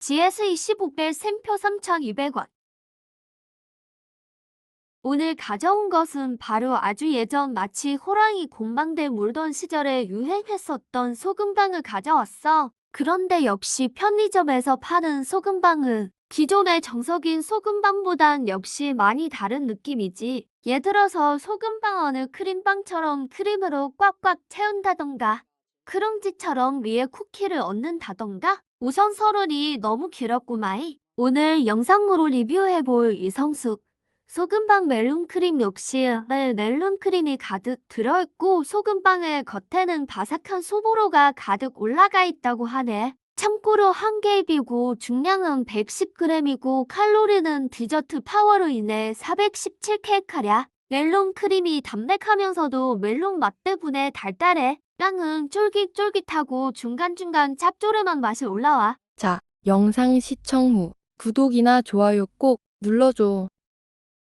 GS25배 샘표 3,200원. 오늘 가져온 것은 바로 아주 예전 마치 호랑이 공방대 물던 시절에 유행했었던 소금빵을 가져왔어. 그런데 역시 편의점에서 파는 소금빵은 기존의 정석인 소금빵보단 역시 많이 다른 느낌이지. 예를 들어서 소금빵 을 크림빵처럼 크림으로 꽉꽉 채운다던가 크런치처럼 위에 쿠키를 얹는다던가 우선 서론이 너무 길었구마이. 오늘 영상으로 리뷰해볼 이성숙 소금빵 멜론크림 역시 멜- 멜론크림이 가득 들어있고 소금빵의 겉에는 바삭한 소보로가 가득 올라가 있다고 하네. 참고로 한 개입이고 중량은 110g이고 칼로리는 디저트 파워로 인해 417kcal. 멜론 크림이 담백하면서도 멜론 맛 때문에 달달해. 빵은 쫄깃쫄깃하고 중간중간 짭조름한 맛이 올라와. 자, 영상 시청 후 구독이나 좋아요 꼭 눌러줘.